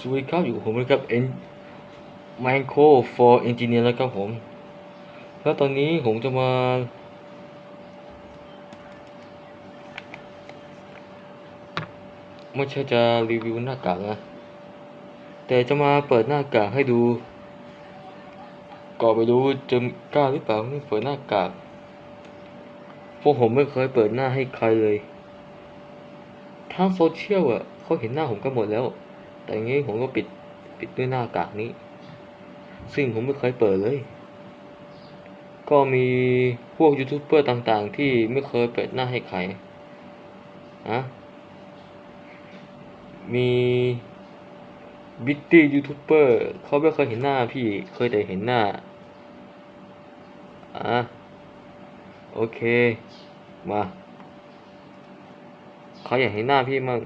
สวัสดีครับอยู่ผมนะครับ N Micro for Engineer แล้วครับผม แล้วตอนนี้ผมจะมา ไม่ใช่จะรีวิวหน้ากากนะ แต่จะมาเปิดหน้ากากให้ดูก็ไม่รู้จะกล้าหรือเปล่าที่เปิดหน้ากากพวกผมไม่เคยเปิดหน้าให้ใครเลย ทางโซเชียลอะเขาเห็นหน้าผมกันหมดแล้ว แต่อย่างงี้ผมก็ปิดปิดด้วยหน้ากากนี้ ซึ่งผมไม่เคยเปิดเลย ก็มีพวกยูทูบเบอร์ต่างๆ ที่ไม่เคยเปิดหน้าให้ใครอะมีบิตตี้ยูทูบเบอร์เขาไม่เคยเห็นหน้าพี่เคยแต่เห็นหน้าอะโอเค มาเขาอยากเห็นหน้าพี่มั่ง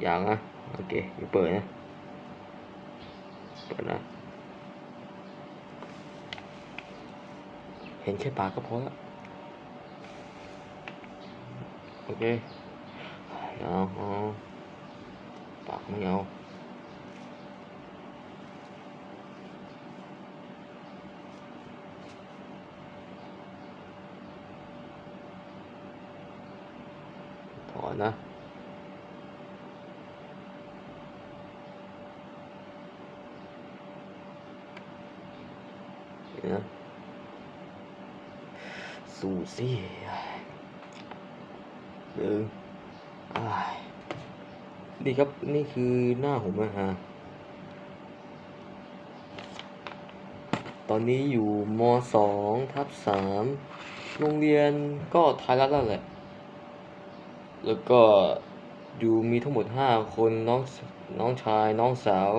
อย่ากนะโอเคเดี๋ยวเปิดนะ เปิดนะ เห็นแค่ปากก็พอแล้วโอเคเอาเอาปากไม่เอาถอนนะ เดี๋ยว นะสู้สิหนึ่งอ้ายนี่ครับนี่คือหน้าผมนะฮะตอนนี้อยู่มสองทับสามโรงเรียนก็ไทยรัฐแล้วแหละ แล้วก็อยู่มีทั้งหมดห้าคนน้องน้องชายน้องสาว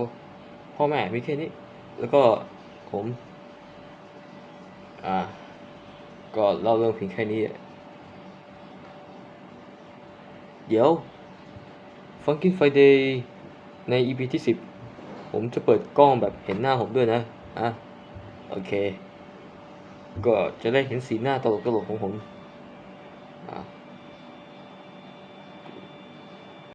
พ่อแม่มีแค่นี้ แล้วก็ผม อ่า ก็เล่าเรื่องเพียงแค่นี้ เดี๋ยว Funkin Friday ใน EP ที่สิบผมจะเปิดกล้องแบบเห็นหน้าผมด้วยนะ อะ โอเค ก็จะได้เห็นสีหน้าตลกๆของผม อะ